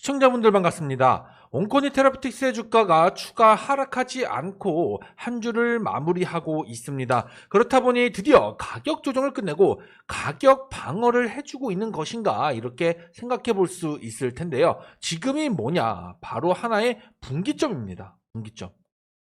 시청자분들 반갑습니다. 온코니 테라피틱스의 주가가 추가 하락하지 않고 한 주를 마무리하고 있습니다. 그렇다 보니 드디어 가격 조정을 끝내고 가격 방어를 해주고 있는 것인가 이렇게 생각해 볼 수 있을 텐데요. 지금이 뭐냐? 바로 하나의 분기점입니다. 분기점.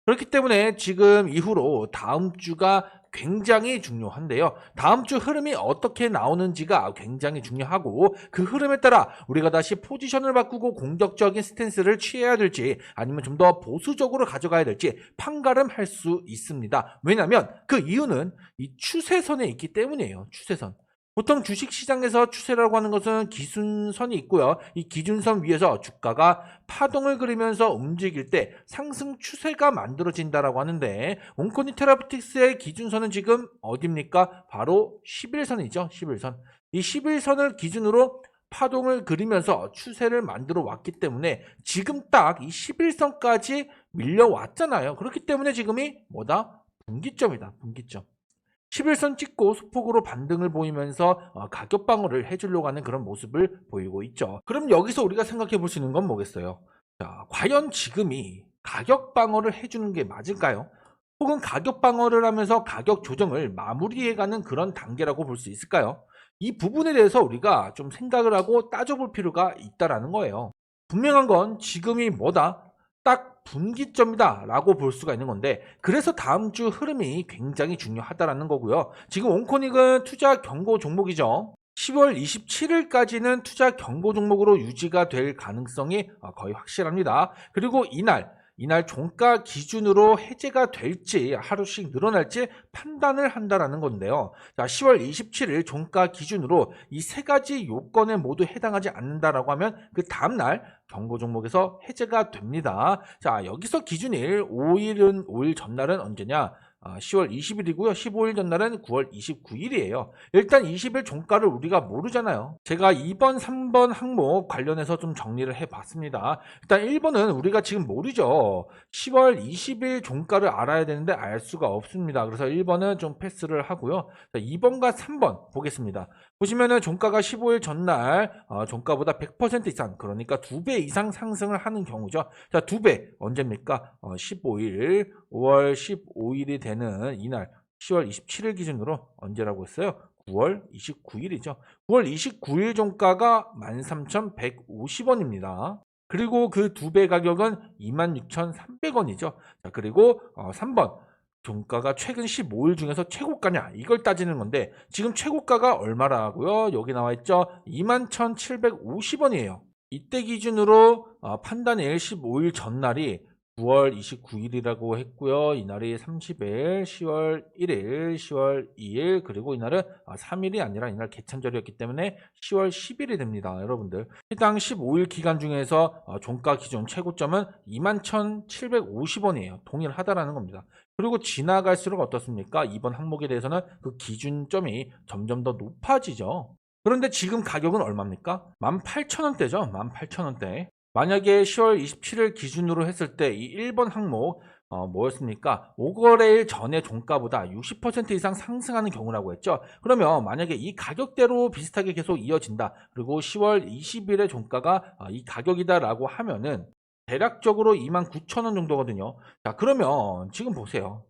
그렇기 때문에 지금 이후로 다음 주가 굉장히 중요한데요. 다음 주 흐름이 어떻게 나오는지가 굉장히 중요하고 그 흐름에 따라 우리가 다시 포지션을 바꾸고 공격적인 스탠스를 취해야 될지 아니면 좀 더 보수적으로 가져가야 될지 판가름할 수 있습니다. 왜냐하면 그 이유는 이 추세선에 있기 때문이에요. 추세선. 보통 주식 시장에서 추세라고 하는 것은 기준선이 있고요. 이 기준선 위에서 주가가 파동을 그리면서 움직일 때 상승 추세가 만들어진다라고 하는데 온코니 테라피틱스의 기준선은 지금 어딥니까? 바로 11선이죠. 11선. 이 11선을 기준으로 파동을 그리면서 추세를 만들어 왔기 때문에 지금 딱 이 11선까지 밀려왔잖아요. 그렇기 때문에 지금이 뭐다? 분기점이다. 분기점. 11선 찍고 소폭으로 반등을 보이면서 어, 가격 방어를 해주려고 하는 그런 모습을 보이고 있죠. 그럼 여기서 우리가 생각해 볼 수 있는 건 뭐겠어요? 자, 과연 지금이 가격 방어를 해주는 게 맞을까요? 혹은 가격 방어를 하면서 가격 조정을 마무리해가는 그런 단계라고 볼 수 있을까요? 이 부분에 대해서 우리가 좀 생각을 하고 따져볼 필요가 있다라는 거예요. 분명한 건 지금이 뭐다? 딱 분기점이다 라고 볼 수가 있는 건데 그래서 다음 주 흐름이 굉장히 중요하다라는 거고요. 지금 온코닉은 투자 경고 종목이죠. 10월 27일까지는 투자 경고 종목으로 유지가 될 가능성이 어, 거의 확실합니다. 그리고 이날 이날 종가 기준으로 해제가 될지 하루씩 늘어날지 판단을 한다라는 건데요. 자, 10월 27일 종가 기준으로 이 세 가지 요건에 모두 해당하지 않는다라고 하면 그 다음 날 경고 종목에서 해제가 됩니다. 자, 여기서 기준일 5일은 5일 전날은 언제냐? 아, 10월 20일이고요. 15일 전날은 9월 29일이에요. 일단 20일 종가를 우리가 모르잖아요. 제가 2번, 3번 항목 관련해서 좀 정리를 해봤습니다. 일단 1번은 우리가 지금 모르죠. 10월 20일 종가를 알아야 되는데 알 수가 없습니다. 그래서 1번은 좀 패스를 하고요. 자, 2번과 3번 보겠습니다. 보시면은 종가가 15일 전날 어, 종가보다 100% 이상 그러니까 2배 이상 상승을 하는 경우죠. 자, 2배 언제입니까? 어, 15일 5월 15일이 되는 이날 10월 27일 기준으로 언제라고 했어요? 9월 29일이죠. 9월 29일 종가가 13,150원입니다. 그리고 그 두 배 가격은 26,300원이죠. 자, 그리고 어, 3번 종가가 최근 15일 중에서 최고가냐 이걸 따지는 건데 지금 최고가가 얼마라고요? 여기 나와 있죠. 21,750원이에요. 이때 기준으로 어, 판단일 15일 전날이 9월 29일이라고 했고요. 이날이 30일, 10월 1일, 10월 2일, 그리고 이날은 3일이 아니라 이날 개천절이었기 때문에 10월 10일이 됩니다. 여러분들. 해당 15일 기간 중에서 어, 종가 기준 최고점은 21,750원이에요. 동일하다라는 겁니다. 그리고 지나갈수록 어떻습니까? 이번 항목에 대해서는 그 기준점이 점점 더 높아지죠. 그런데 지금 가격은 얼마입니까? 18,000원대죠. 18,000원대. 만약에 10월 27일 기준으로 했을 때 이 1번 항목 어, 뭐였습니까? 5거래일 전에 종가보다 60% 이상 상승하는 경우라고 했죠. 그러면 만약에 이 가격대로 비슷하게 계속 이어진다. 그리고 10월 20일에 종가가 어, 이 가격이다라고 하면은 대략적으로 29,000원 정도거든요. 자, 그러면 지금 보세요.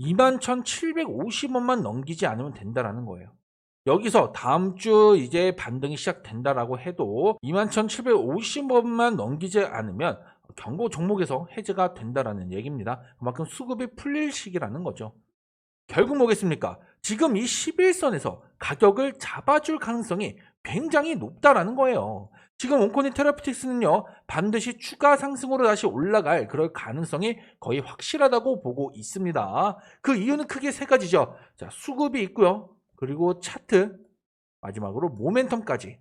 21,750원만 넘기지 않으면 된다라는 거예요. 여기서 다음 주 이제 반등이 시작된다라고 해도 21,750원만 넘기지 않으면 경고 종목에서 해제가 된다라는 얘기입니다. 그만큼 수급이 풀릴 시기라는 거죠. 결국 뭐겠습니까? 지금 이 11선에서 가격을 잡아줄 가능성이 굉장히 높다라는 거예요. 지금 온코니 테라피틱스는요, 반드시 추가 상승으로 다시 올라갈 그럴 가능성이 거의 확실하다고 보고 있습니다. 그 이유는 크게 세 가지죠. 자, 수급이 있고요. 그리고 차트, 마지막으로 모멘텀까지.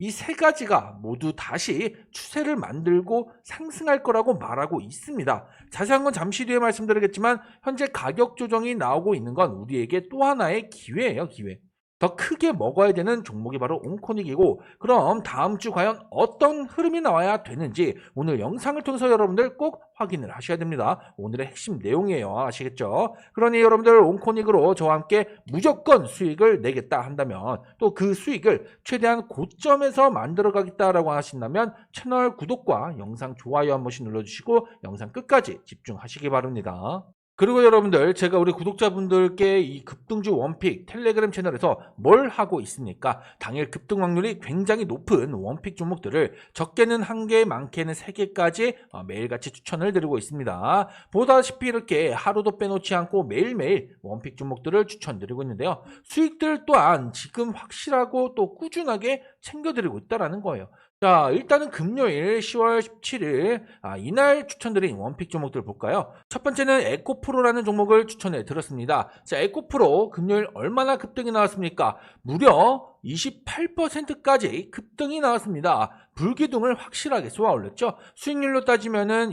이 세 가지가 모두 다시 추세를 만들고 상승할 거라고 말하고 있습니다. 자세한 건 잠시 뒤에 말씀드리겠지만 현재 가격 조정이 나오고 있는 건 우리에게 또 하나의 기회예요, 기회. 더 크게 먹어야 되는 종목이 바로 옹코닉이고 그럼 다음 주 과연 어떤 흐름이 나와야 되는지 오늘 영상을 통해서 여러분들 꼭 확인을 하셔야 됩니다. 오늘의 핵심 내용이에요. 아시겠죠? 그러니 여러분들 옹코닉으로 저와 함께 무조건 수익을 내겠다 한다면 또 그 수익을 최대한 고점에서 만들어 가겠다라고 하신다면 채널 구독과 영상 좋아요 한 번씩 눌러주시고 영상 끝까지 집중하시기 바랍니다. 그리고 여러분들 제가 우리 구독자분들께 이 급등주 원픽 텔레그램 채널에서 뭘 하고 있습니까? 당일 급등 확률이 굉장히 높은 원픽 종목들을 적게는 한 개, 많게는 세 개까지 어, 매일같이 추천을 드리고 있습니다. 보다시피 이렇게 하루도 빼놓지 않고 매일매일 원픽 종목들을 추천드리고 있는데요. 수익들 또한 지금 확실하고 또 꾸준하게 챙겨드리고 있다라는 거예요. 자, 일단은 금요일 10월 17일 아, 이날 추천드린 원픽 종목들 볼까요? 첫 번째는 에코프로라는 종목을 추천해 드렸습니다. 자, 에코프로 금요일 얼마나 급등이 나왔습니까? 무려 28%까지 급등이 나왔습니다. 불기둥을 확실하게 쏘아 올렸죠. 수익률로 따지면은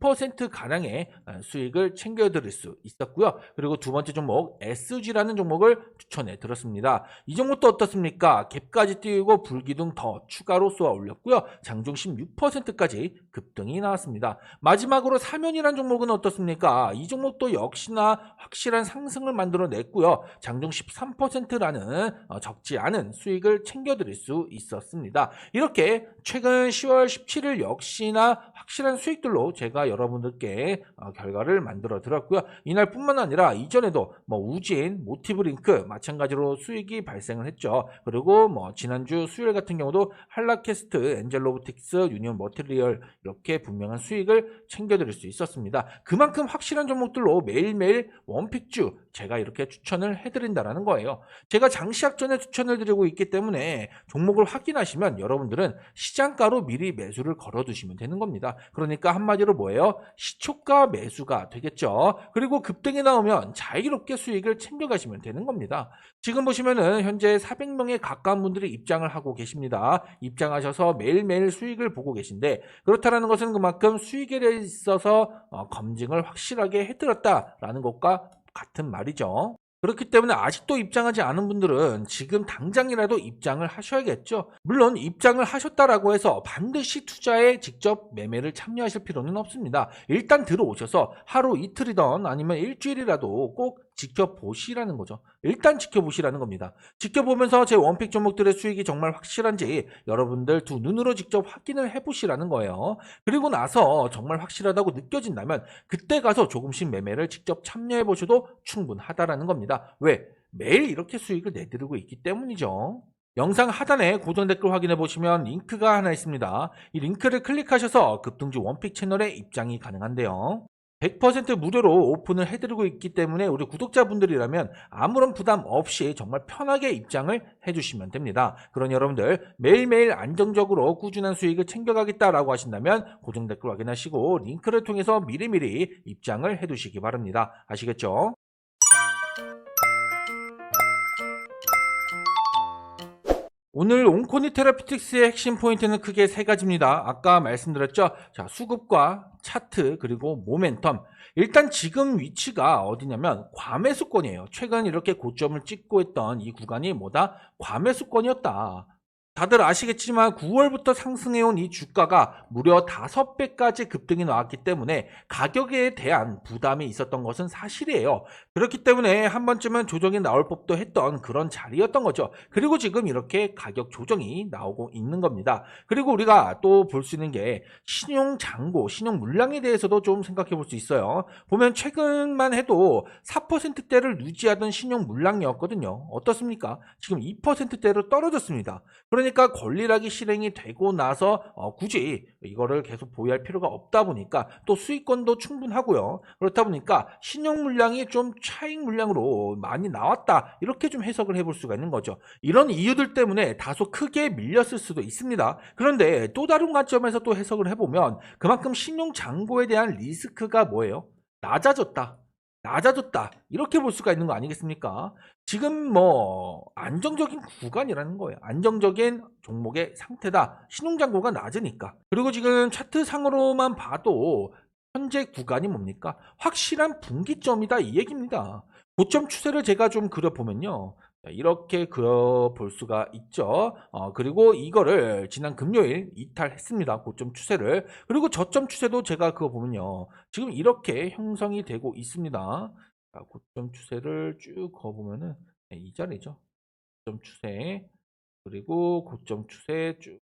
22% 가량의 수익을 챙겨드릴 수 있었고요. 그리고 두 번째 종목 SG라는 종목을 추천해 드렸습니다. 이 종목도 어떻습니까? 갭까지 띄우고 불기둥 더 추가로 쏘아 올렸고요. 장중심 6%까지 급등이 나왔습니다. 마지막으로 사면이라는 종목은 어떻습니까? 이 종목도 역시나 확실한 상승을 만들어냈고요. 장중 13%라는 어, 적지 않은 수익을 챙겨드릴 수 있었습니다. 이렇게 최근 10월 17일 역시나 확실한 수익들로 제가 여러분들께 어, 결과를 만들어 드렸고요. 이날뿐만 아니라 이전에도 뭐 우진, 모티브링크 마찬가지로 수익이 발생을 했죠. 그리고 뭐 지난주 수요일 같은 경우도 한라캐스트, 엔젤로보틱스, 유니온 머티리얼 이렇게 분명한 수익을 챙겨드릴 수 있었습니다. 그만큼 확실한 종목들로 매일매일 원픽주 제가 이렇게 추천을 해드린다라는 거예요. 제가 장시작 전에 추천을 드리고 있기 때문에 종목을 확인하시면 여러분들은 시장가로 미리 매수를 걸어두시면 되는 겁니다. 그러니까 한마디로 뭐예요? 시초가 매수가 되겠죠. 그리고 급등이 나오면 자유롭게 수익을 챙겨가시면 되는 겁니다. 지금 보시면은 현재 400명에 가까운 분들이 입장을 하고 계십니다. 입장하셔서 매일매일 수익을 보고 계신데 그렇다라는 것은 그만큼 수익에 있어서 어, 검증을 확실하게 해드렸다라는 것과 같은 말이죠. 그렇기 때문에 아직도 입장하지 않은 분들은 지금 당장이라도 입장을 하셔야겠죠. 물론 입장을 하셨다라고 해서 반드시 투자에 직접 매매를 참여하실 필요는 없습니다. 일단 들어오셔서 하루 이틀이던 아니면 일주일이라도 꼭 지켜보시라는 거죠. 일단 지켜보시라는 겁니다. 지켜보면서 제 원픽 종목들의 수익이 정말 확실한지 여러분들 두 눈으로 직접 확인을 해보시라는 거예요. 그리고 나서 정말 확실하다고 느껴진다면 그때 가서 조금씩 매매를 직접 참여해 보셔도 충분하다라는 겁니다. 왜? 매일 이렇게 수익을 내드리고 있기 때문이죠. 영상 하단에 고정 댓글 확인해 보시면 링크가 하나 있습니다. 이 링크를 클릭하셔서 급등주 원픽 채널에 입장이 가능한데요. 100% 무료로 오픈을 해드리고 있기 때문에 우리 구독자분들이라면 아무런 부담 없이 정말 편하게 입장을 해주시면 됩니다. 그러니 여러분들 매일매일 안정적으로 꾸준한 수익을 챙겨가겠다라고 하신다면 고정 댓글 확인하시고 링크를 통해서 미리미리 입장을 해두시기 바랍니다. 아시겠죠? 오늘 온코니 테라피틱스의 핵심 포인트는 크게 세 가지입니다. 아까 말씀드렸죠. 자, 수급과 차트 그리고 모멘텀. 일단 지금 위치가 어디냐면 과매수권이에요. 최근 이렇게 고점을 찍고 있던 이 구간이 뭐다? 과매수권이었다. 다들 아시겠지만 9월부터 상승해온 이 주가가 무려 5배까지 급등이 나왔기 때문에 가격에 대한 부담이 있었던 것은 사실이에요. 그렇기 때문에 한 번쯤은 조정이 나올 법도 했던 그런 자리였던 거죠. 그리고 지금 이렇게 가격 조정이 나오고 있는 겁니다. 그리고 우리가 또 볼 수 있는 게 신용 잔고, 신용 물량에 대해서도 좀 생각해 볼 수 있어요. 보면 최근만 해도 4%대를 유지하던 신용 물량이었거든요. 어떻습니까? 지금 2%대로 떨어졌습니다. 니까 권리락이 실행이 되고 나서 어, 굳이 이거를 계속 보유할 필요가 없다 보니까 또 수익권도 충분하고요. 그렇다 보니까 신용 물량이 좀 차익 물량으로 많이 나왔다. 이렇게 좀 해석을 해볼 수가 있는 거죠. 이런 이유들 때문에 다소 크게 밀렸을 수도 있습니다. 그런데 또 다른 관점에서 또 해석을 해보면 그만큼 신용 잔고에 대한 리스크가 뭐예요? 낮아졌다. 낮아졌다. 이렇게 볼 수가 있는 거 아니겠습니까? 지금 뭐 안정적인 구간이라는 거예요. 안정적인 종목의 상태다. 신용잔고가 낮으니까. 그리고 지금 차트 상으로만 봐도 현재 구간이 뭡니까? 확실한 분기점이다 이 얘기입니다. 고점 추세를 제가 좀 그려보면요. 자, 이렇게 그려볼 수가 있죠. 어, 그리고 이거를 지난 금요일 이탈했습니다. 고점 추세를. 그리고 저점 추세도 제가 그거 보면요. 지금 이렇게 형성이 되고 있습니다. 자, 고점 추세를 쭉 그어보면은 네, 이 자리죠. 고점 추세. 그리고 고점 추세 쭉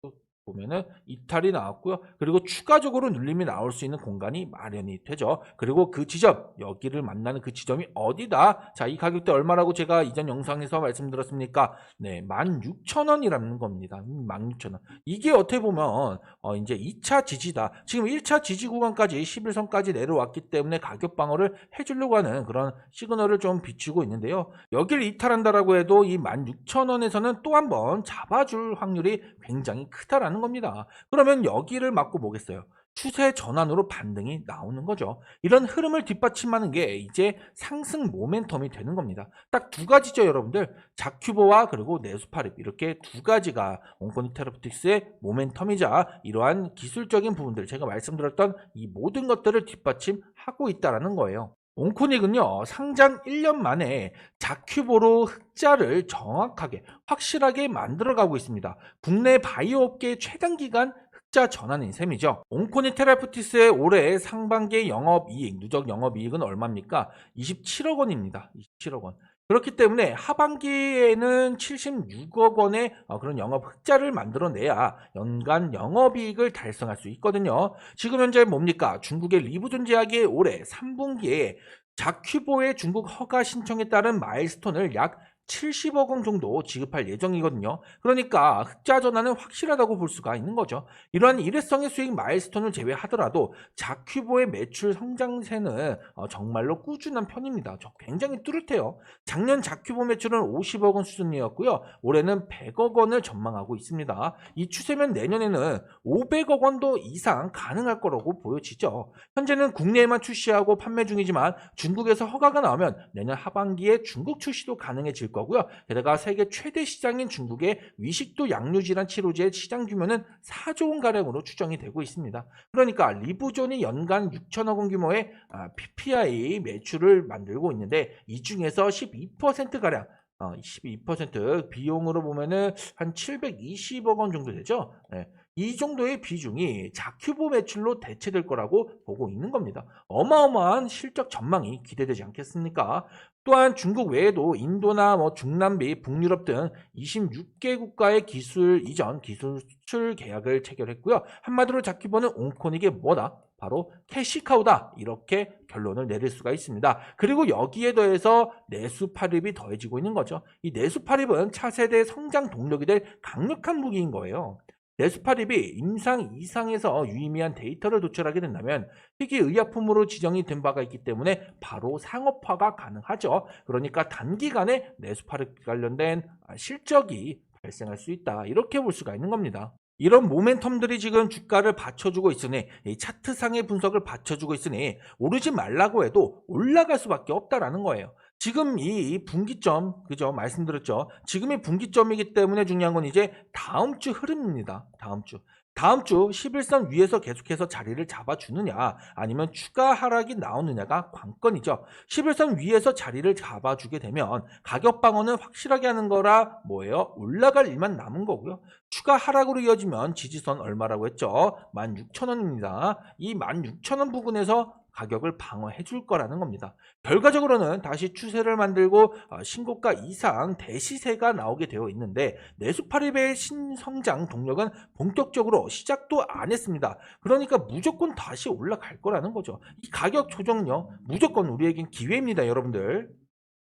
보면은 이탈이 나왔고요. 그리고 추가적으로 눌림이 나올 수 있는 공간이 마련이 되죠. 그리고 그 지점, 여기를 만나는 그 지점이 어디다? 자, 이 가격대 얼마라고 제가 이전 영상에서 말씀드렸습니까? 네, 16,000원이라는 겁니다. 16,000원. 이게 어떻게 보면 어, 이제 2차 지지다. 지금 1차 지지 구간까지 11선까지 내려왔기 때문에 가격 방어를 해주려고 하는 그런 시그널을 좀 비추고 있는데요. 여기를 이탈한다라고 해도 이 16,000원에서는 또 한 번 잡아줄 확률이 굉장히 크다라는 겁니다. 그러면 여기를 맞고 보겠어요. 추세 전환으로 반등이 나오는 거죠. 이런 흐름을 뒷받침하는 게 이제 상승 모멘텀이 되는 겁니다. 딱 두 가지죠, 여러분들. 자큐보와 그리고 네수파립 이렇게 두 가지가 온코니 테라프틱스의 모멘텀이자 이러한 기술적인 부분들 제가 말씀드렸던 이 모든 것들을 뒷받침하고 있다라는 거예요. 온코닉은요 상장 1년 만에 자큐보로 흑자를 정확하게 확실하게 만들어가고 있습니다. 국내 바이오 업계 최단 기간 흑자 전환인 셈이죠. 온코니 테라프티스의 올해 상반기 영업이익, 누적 영업이익은 얼마입니까? 27억 원입니다. 27억 원. 그렇기 때문에 하반기에는 76억 원의 어, 그런 영업 흑자를 만들어내야 연간 영업이익을 달성할 수 있거든요. 지금 현재 뭡니까? 중국의 리부존 제약이 올해 3분기에 자큐보의 중국 허가 신청에 따른 마일스톤을 약 70억 원 정도 지급할 예정이거든요. 그러니까 흑자 전환은 확실하다고 볼 수가 있는 거죠. 이러한 일회성의 수익 마일스톤을 제외하더라도 자큐보의 매출 성장세는 어, 정말로 꾸준한 편입니다. 저 굉장히 뚜렷해요. 작년 자큐보 매출은 50억 원 수준이었고요. 올해는 100억 원을 전망하고 있습니다. 이 추세면 내년에는 500억 원도 이상 가능할 거라고 보여지죠. 현재는 국내에만 출시하고 판매 중이지만 중국에서 허가가 나오면 내년 하반기에 중국 출시도 가능해질 거고요. 게다가 세계 최대 시장인 중국의 위식도 양류질환 치료제 시장 규모는 4조 원 가량으로 추정이 되고 있습니다. 그러니까 리부존이 연간 6천억 원 규모의 아, PPI 매출을 만들고 있는데 이 중에서 12% 가량 어, 12% 비용으로 보면은 한 720억 원 정도 되죠. 네. 이 정도의 비중이 자큐보 매출로 대체될 거라고 보고 있는 겁니다. 어마어마한 실적 전망이 기대되지 않겠습니까? 또한 중국 외에도 인도나 뭐 중남미, 북유럽 등 26개 국가의 기술 이전, 기술 수출 계약을 체결했고요. 한마디로 자큐보는 온코닉의 뭐다? 바로 캐시카우다 이렇게 결론을 내릴 수가 있습니다. 그리고 여기에 더해서 내수 파립이 더해지고 있는 거죠. 이 내수 파립은 차세대 성장 동력이 될 강력한 무기인 거예요. 네스파립이 임상 이상에서 유의미한 데이터를 도출하게 된다면 희귀 의약품으로 지정이 된 바가 있기 때문에 바로 상업화가 가능하죠. 그러니까 단기간에 네스파립 관련된 실적이 발생할 수 있다. 이렇게 볼 수가 있는 겁니다. 이런 모멘텀들이 지금 주가를 받쳐주고 있으니 이 차트상의 분석을 받쳐주고 있으니 오르지 말라고 해도 올라갈 수밖에 없다라는 거예요. 지금 이 분기점 그죠 말씀드렸죠. 지금이 분기점이기 때문에 중요한 건 이제 다음 주 흐름입니다. 다음 주. 다음 주 11선 위에서 계속해서 자리를 잡아주느냐 아니면 추가 하락이 나오느냐가 관건이죠. 11선 위에서 자리를 잡아주게 되면 가격 방어는 확실하게 하는 거라 뭐예요? 올라갈 일만 남은 거고요. 추가 하락으로 이어지면 지지선 얼마라고 했죠? 16,000원입니다. 이 16,000원 부근에서 가격을 방어해 줄 거라는 겁니다. 결과적으로는 다시 추세를 만들고 어, 신고가 이상 대시세가 나오게 되어 있는데 내수파립의 신성장 동력은 본격적으로 시작도 안 했습니다. 그러니까 무조건 다시 올라갈 거라는 거죠. 이 가격 조정요 무조건 우리에겐 기회입니다, 여러분들.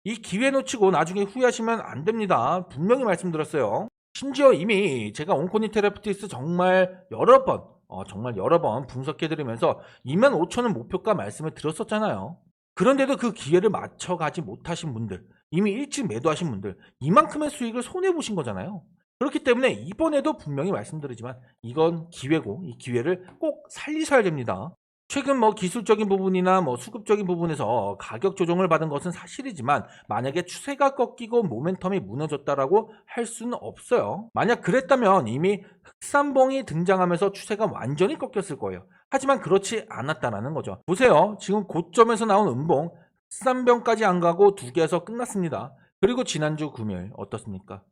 이 기회 놓치고 나중에 후회하시면 안 됩니다. 분명히 말씀드렸어요. 심지어 이미 제가 온코니 테라피티스 정말 여러 번 어, 정말 여러 번 분석해드리면서 2만 5천원 목표가 말씀을 드렸었잖아요. 그런데도 그 기회를 맞춰가지 못하신 분들, 이미 일찍 매도하신 분들, 이만큼의 수익을 손해보신 거잖아요. 그렇기 때문에 이번에도 분명히 말씀드리지만 이건 기회고 이 기회를 꼭 살리셔야 됩니다. 최근 뭐 기술적인 부분이나 뭐 수급적인 부분에서 가격 조정을 받은 것은 사실이지만 만약에 추세가 꺾이고 모멘텀이 무너졌다라고 할 수는 없어요. 만약 그랬다면 이미 흑삼봉이 등장하면서 추세가 완전히 꺾였을 거예요. 하지만 그렇지 않았다라는 거죠. 보세요. 지금 고점에서 나온 음봉 흑삼병까지 안 가고 두 개에서 끝났습니다. 그리고 지난주 금요일 어떻습니까?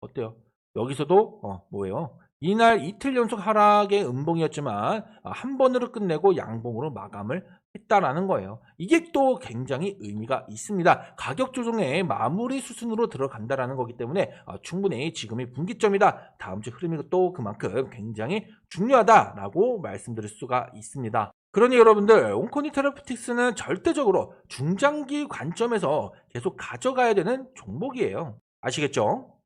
어때요? 여기서도 어, 뭐예요? 이날 이틀 연속 하락의 음봉이었지만 아, 한 번으로 끝내고 양봉으로 마감을 했다라는 거예요. 이게 또 굉장히 의미가 있습니다. 가격 조정의 마무리 수순으로 들어간다라는 거기 때문에 아, 충분히 지금이 분기점이다. 다음 주 흐름이 또 그만큼 굉장히 중요하다라고 말씀드릴 수가 있습니다. 그러니 여러분들 온코니 테라피틱스는 절대적으로 중장기 관점에서 계속 가져가야 되는 종목이에요. 아시겠죠?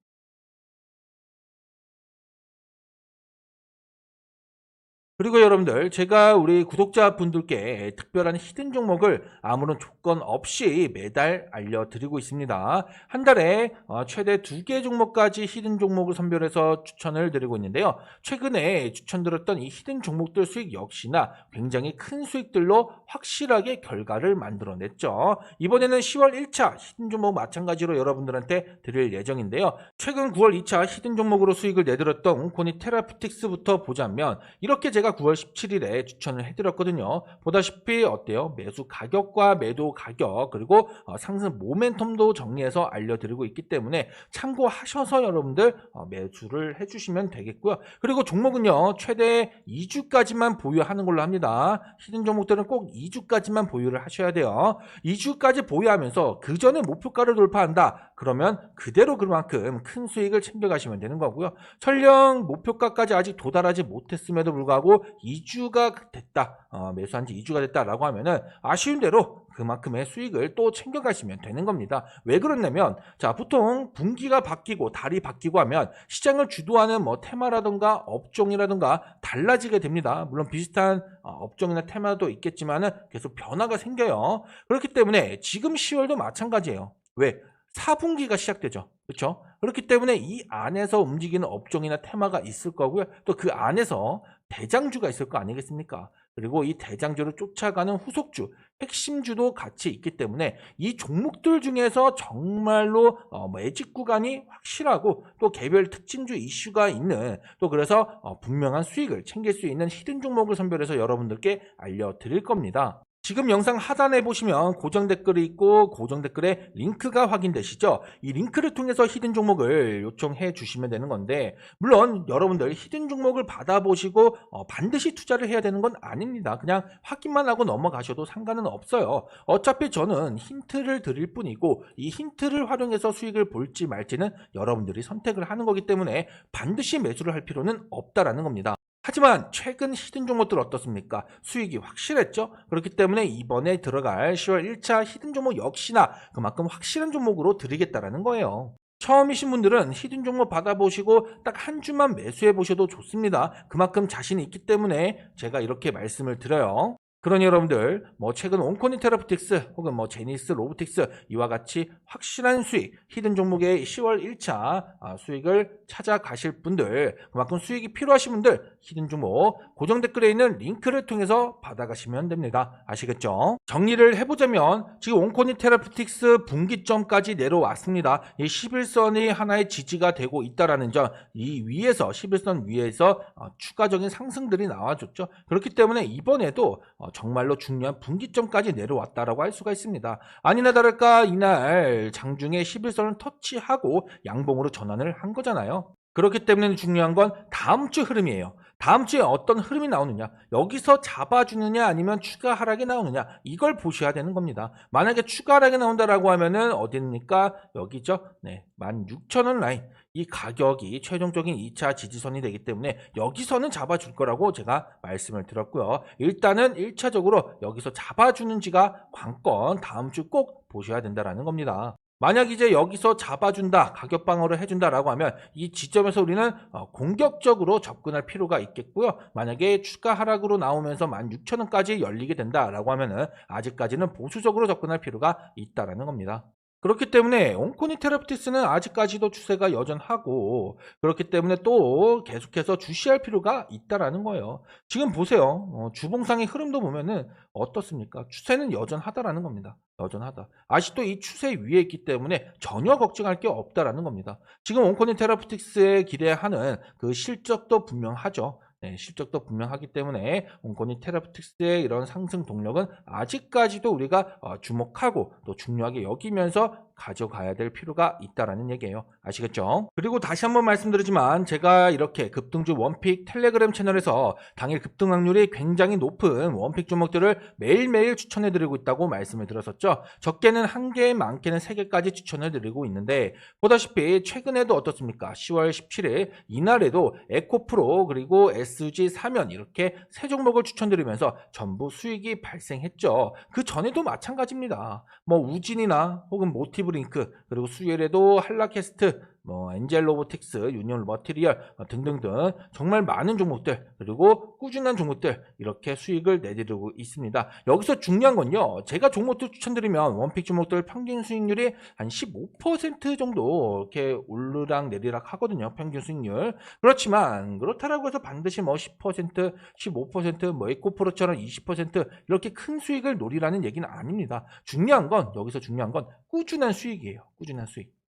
그리고 여러분들 제가 우리 구독자분들께 특별한 히든 종목을 아무런 조건 없이 매달 알려드리고 있습니다. 한 달에 어, 최대 두 개 종목까지 히든 종목을 선별해서 추천을 드리고 있는데요. 최근에 추천드렸던 이 히든 종목들 수익 역시나 굉장히 큰 수익들로 확실하게 결과를 만들어냈죠. 이번에는 10월 1차 히든 종목 마찬가지로 여러분들한테 드릴 예정인데요. 최근 9월 2차 히든 종목으로 수익을 내드렸던 웅코니 테라피틱스부터 보자면 이렇게 제가 9월 17일에 추천을 해드렸거든요. 보다시피 어때요? 매수 가격과 매도 가격 그리고 어, 상승 모멘텀도 정리해서 알려드리고 있기 때문에 참고하셔서 여러분들 어, 매수를 해주시면 되겠고요. 그리고 종목은요 최대 2주까지만 보유하는 걸로 합니다. 히든 종목들은 꼭 2주까지만 보유를 하셔야 돼요. 2주까지 보유하면서 그 전에 목표가를 돌파한다. 그러면 그대로 그만큼 큰 수익을 챙겨가시면 되는 거고요. 설령 목표가까지 아직 도달하지 못했음에도 불구하고 2주가 됐다. 어, 매수한 지 2주가 됐다라고 하면은 아쉬운 대로 그만큼의 수익을 또 챙겨가시면 되는 겁니다. 왜 그러냐면 자 보통 분기가 바뀌고 달이 바뀌고 하면 시장을 주도하는 뭐 테마라든가 업종이라든가 달라지게 됩니다. 물론 비슷한 어, 업종이나 테마도 있겠지만은 계속 변화가 생겨요. 그렇기 때문에 지금 10월도 마찬가지예요. 왜? 4분기가 시작되죠. 그렇죠? 그렇기 때문에 이 안에서 움직이는 업종이나 테마가 있을 거고요. 또 그 안에서 대장주가 있을 거 아니겠습니까? 그리고 이 대장주를 쫓아가는 후속주, 핵심주도 같이 있기 때문에 이 종목들 중에서 정말로 어, 매직 구간이 확실하고 또 개별 특징주 이슈가 있는 또 그래서 어, 분명한 수익을 챙길 수 있는 히든 종목을 선별해서 여러분들께 알려드릴 겁니다. 지금 영상 하단에 보시면 고정 댓글이 있고 고정 댓글에 링크가 확인되시죠? 이 링크를 통해서 히든 종목을 요청해 주시면 되는 건데 물론 여러분들 히든 종목을 받아보시고 어, 반드시 투자를 해야 되는 건 아닙니다. 그냥 확인만 하고 넘어가셔도 상관은 없어요. 어차피 저는 힌트를 드릴 뿐이고 이 힌트를 활용해서 수익을 볼지 말지는 여러분들이 선택을 하는 거기 때문에 반드시 매수를 할 필요는 없다라는 겁니다. 하지만 최근 히든 종목들 어떻습니까? 수익이 확실했죠? 그렇기 때문에 이번에 들어갈 10월 1차 히든 종목 역시나 그만큼 확실한 종목으로 드리겠다라는 거예요. 처음이신 분들은 히든 종목 받아보시고 딱 한 주만 매수해 보셔도 좋습니다. 그만큼 자신이 있기 때문에 제가 이렇게 말씀을 드려요. 그러니 여러분들 뭐 최근 온코니 테라피틱스 혹은 뭐 제니스 로보틱스 이와 같이 확실한 수익 히든 종목의 10월 1차 아, 수익을 찾아가실 분들 그만큼 수익이 필요하신 분들 히든 종목 고정 댓글에 있는 링크를 통해서 받아가시면 됩니다. 아시겠죠? 정리를 해보자면 지금 온코니 테라피틱스 분기점까지 내려왔습니다. 이 11선이 하나의 지지가 되고 있다라는 점 이 위에서 11선 위에서 어, 추가적인 상승들이 나와줬죠. 그렇기 때문에 이번에도 어, 정말로 중요한 분기점까지 내려왔다라고 할 수가 있습니다. 아니나 다를까 이날 장중에 11선을 터치하고 양봉으로 전환을 한 거잖아요. 그렇기 때문에 중요한 건 다음 주 흐름이에요. 다음 주에 어떤 흐름이 나오느냐, 여기서 잡아주느냐, 아니면 추가 하락이 나오느냐, 이걸 보셔야 되는 겁니다. 만약에 추가 하락이 나온다라고 하면은 어디입니까? 여기죠. 네, 16,000원 라인. 이 가격이 최종적인 2차 지지선이 되기 때문에 여기서는 잡아줄 거라고 제가 말씀을 드렸고요. 일단은 1차적으로 여기서 잡아주는지가 관건 다음 주 꼭 보셔야 된다라는 겁니다. 만약 이제 여기서 잡아준다, 가격 방어를 해준다라고 하면 이 지점에서 우리는 어, 공격적으로 접근할 필요가 있겠고요. 만약에 추가 하락으로 나오면서 16,000원까지 열리게 된다라고 하면은 아직까지는 보수적으로 접근할 필요가 있다라는 겁니다. 그렇기 때문에 온코니 테라피티스는 아직까지도 추세가 여전하고 그렇기 때문에 또 계속해서 주시할 필요가 있다라는 거예요. 지금 보세요. 어, 주봉상의 흐름도 보면은 어떻습니까? 추세는 여전하다라는 겁니다. 여전하다. 아직도 이 추세 위에 있기 때문에 전혀 걱정할 게 없다라는 겁니다. 지금 온코니 테라피틱스에 기대하는 그 실적도 분명하죠. 네, 실적도 분명하기 때문에 온코니 테라피틱스의 이런 상승 동력은 아직까지도 우리가 어, 주목하고 또 중요하게 여기면서 가져가야 될 필요가 있다라는 얘기예요. 아시겠죠? 그리고 다시 한번 말씀드리지만 제가 이렇게 급등주 원픽 텔레그램 채널에서 당일 급등 확률이 굉장히 높은 원픽 종목들을 매일매일 추천해 드리고 있다고 말씀을 드렸었죠. 적게는 한 개, 많게는 세 개까지 추천을 드리고 있는데 보다시피 최근에도 어떻습니까? 10월 17일 이날에도 에코프로 그리고 SG 사면 이렇게 세 종목을 추천드리면서 전부 수익이 발생했죠. 그 전에도 마찬가지입니다. 뭐 우진이나 혹은 모티 브링크 그리고 수요일에도 한라캐스트 뭐 엔젤 로보틱스, 유니온 머티리얼 어, 등등등 정말 많은 종목들 그리고 꾸준한 종목들 이렇게 수익을 내드리고 있습니다. 여기서 중요한 건요. 제가 종목들 추천드리면 원픽 종목들 평균 수익률이 한 15% 정도 이렇게 오르락 내리락 하거든요. 평균 수익률. 그렇지만 그렇다라고 해서 반드시 뭐 10%, 15%뭐 에코프로처럼 20% 이렇게 큰 수익을 노리라는 얘기는 아닙니다. 중요한 건 여기서 중요한 건 꾸준한 수익이에요. 꾸준한 수익.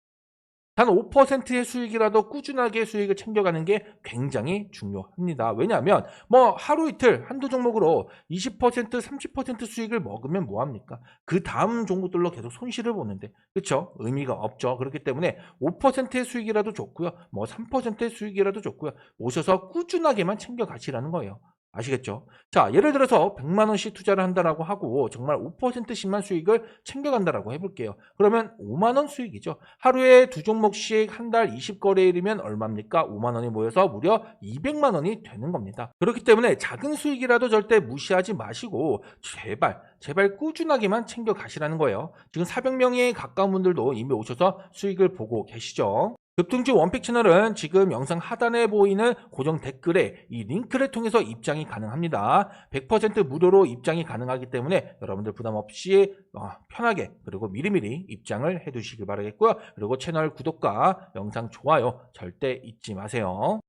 단 5%의 수익이라도 꾸준하게 수익을 챙겨가는 게 굉장히 중요합니다. 왜냐하면 뭐 하루 이틀 한두 종목으로 20% 30% 수익을 먹으면 뭐합니까? 그 다음 종목들로 계속 손실을 보는데 그렇죠? 의미가 없죠. 그렇기 때문에 5%의 수익이라도 좋고요. 뭐 3%의 수익이라도 좋고요. 오셔서 꾸준하게만 챙겨가시라는 거예요. 아시겠죠? 자, 예를 들어서 100만 원씩 투자를 한다라고 하고 정말 5%씩만 수익을 챙겨간다라고 해볼게요. 그러면 5만 원 수익이죠. 하루에 두 종목씩 한 달 20거래일이면 얼마입니까? 5만 원이 모여서 무려 200만 원이 되는 겁니다. 그렇기 때문에 작은 수익이라도 절대 무시하지 마시고 제발 제발 꾸준하게만 챙겨가시라는 거예요. 지금 400명에 가까운 분들도 이미 오셔서 수익을 보고 계시죠. 급등주 원픽 채널은 지금 영상 하단에 보이는 고정 댓글에 이 링크를 통해서 입장이 가능합니다. 100% 무료로 입장이 가능하기 때문에 여러분들 부담 없이 어, 편하게 그리고 미리미리 입장을 해두시기 바라겠고요. 그리고 채널 구독과 영상 좋아요 절대 잊지 마세요.